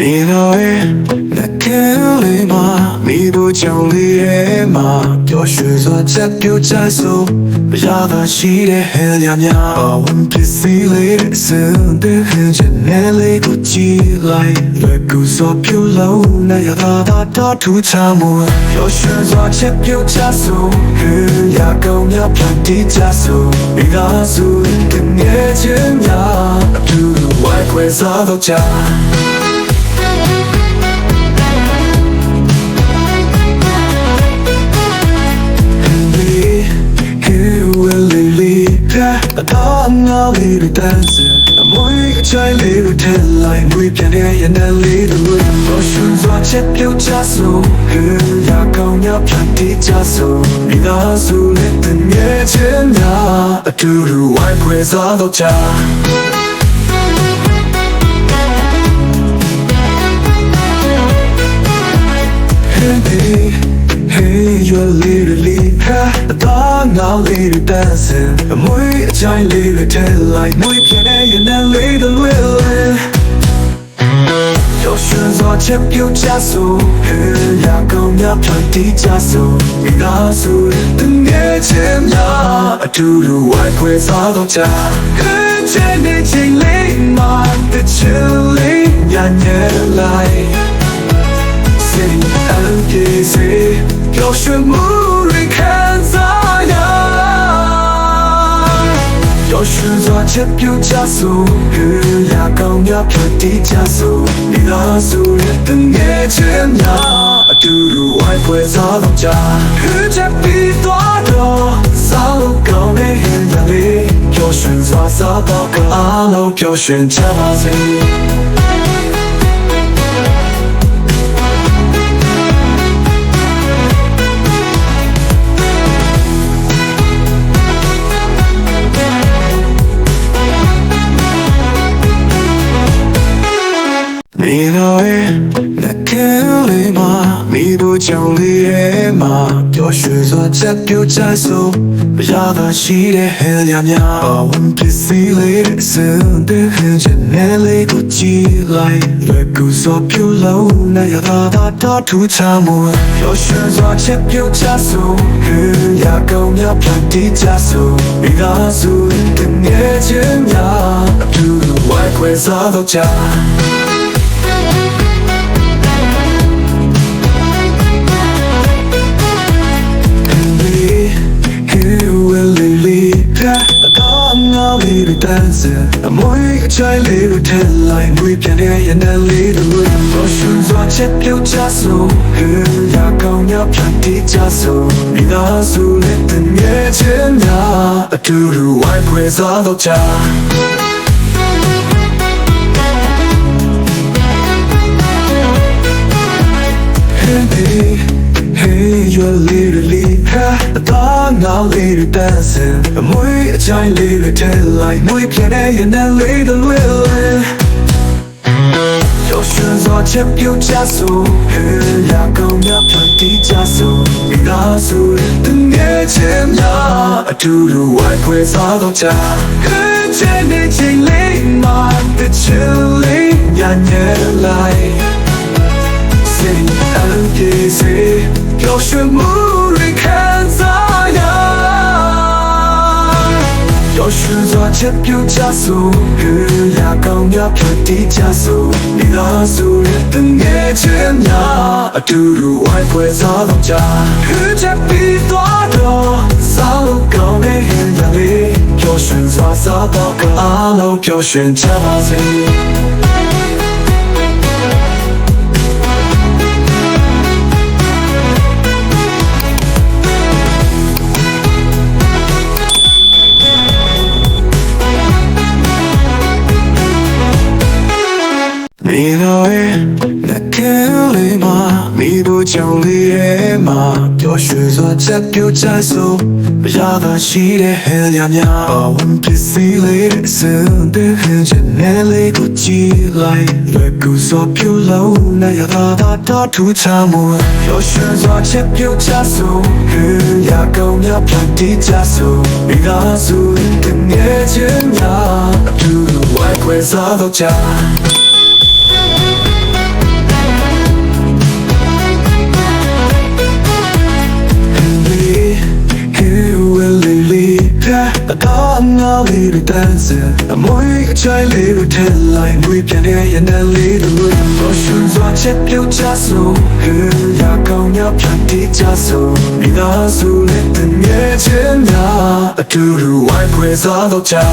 နေတော့ရဲ့လက်ထဲလေးမှာမိတို့ကြောင့်လေးရဲ့မှာပျော်ရွှင်စွာချက်ပြုတ်ချဆိုမရတာရှိတဲ့ဟဲ့ရများဘဝပစ္စည်းလေးစင်တဲ့ဟင်ချင်နဲ့လေးကိုကြည့်လိုက်လက်ကူစောပြူလုံးနဲ့ရတာတော့ထူချမှုပျော်ရွှင်စွာချက်ပြုတ်ချဆိုဟင်ရကောင်းများပြန်တည်ချဆိုမိသားစုတငယ်ချင်းများအတူဝိုက်ခွဲစားတော့ချာ dog now lead a dancer. A muy chai lead a tell line. We can hear and then lead the way. Oceans watch it, you just so. He ya go ya plenty just so. Ni da su let the nye chen ya. A to the white ways all the cha. Hey, Hey you're literally ha da now little dancing I'm way a giant little tail like we can and that little will Oceans are chip you just so Hey ya come ya plenty just so Ina so the nature ya a do do what quiz all the time Hey chene ching late my the chilling ya never lie Sitting out here 有选木瑞看咋样？有时做切有加速，日呀高呀飘地加速，你拉速日等夜间呀，嘟嘟外会早到家，日节比多多，早路高没人压力，有选择早到个阿楼，有选加自己。 တော်ရဲ့လက်ခဲလေးမှာမိတို့ကြောင့်လေးရဲ့မှာပျော်ရွှင်စွာချက်ပြုတ်ချဆုံးမရသာရှိတဲ့ဟဲ့ရများအဝန်ပစ္စည်းလေးစင်တဲ့ဟင်းချက်နဲ့လေးကိုကြည့်လိုက်လက်ကူစောပြုတ်လုံးနဲ့ရတာတာတော်ထူချမှုပျော်ရွှင်စွာချက်ပြုတ်ချဆုံးဟင်းရကောင်များပြန်တီးချဆုံးမိသားစုတကယ်ချင်းများအတူဝိုက်ခွဲစားတော့ချာ now lead a dancer. A muy a chai lead a tell line. We can hear and then lead the way. Oceans watch it, you just so. He ya go ya plenty just so. Ni da su let the nye chen ya. A to the white ways all the cha. Hey, Hey, you're literally half a dog now later dancing. I'm way a giant later tail like we can a and then later will. Oceans are chip you just so Hey, I come up and teach us so It also the nature now I do the work with all the time Hey, Jenny, Jenny, my the chilling, yeah, yeah, like Sing, I'll give 夜来。Sing LPC 有选木瑞看咋样？有时做切有加速，日呀高呀飘地加速，你拉速日等夜间呀，嘟嘟外会早到家，日节比多多，早路高没人压力，有选择早到个阿楼，有选加 တော်ရဲ့လက်ခဲလေးမှာမိတို့ကြောင့်လေးရဲ့မှာပျော်ရွှင်စွာချက်ပြုတ်ချဆုံးမရသာရှိတဲ့ဟဲ့ရများဘဝပစ္စည်းလေးတဲ့စံတဲ့ဟဲ့ချက်နဲ့လေးကိုကြည့်လိုက်လက်ကူစောပြူလုံးနဲ့ရတာတော့ထူချမှုပျော်ရွှင်စွာချက်ပြုတ်ချဆုံးဟဲ့ရကောင်များဖြတ်တိချဆုံးမိသားစုတကယ်ချင်းများ do the work with other time တော့ငါလေးတွေတန်းစင်အမွေအချိုင်လေးတွေထဲလိုက်ငွေပြန်တဲ့ရတဲ့လေးတွေဘောရှင်စွာချက်ပြုတ်ချဆိုဟေးရကောင်းရပြန်တီးချဆိုမိသားစုနဲ့တည်းမြဲချင်းများအတူတူဝိုင်းဖွဲ့စားတော့ချာ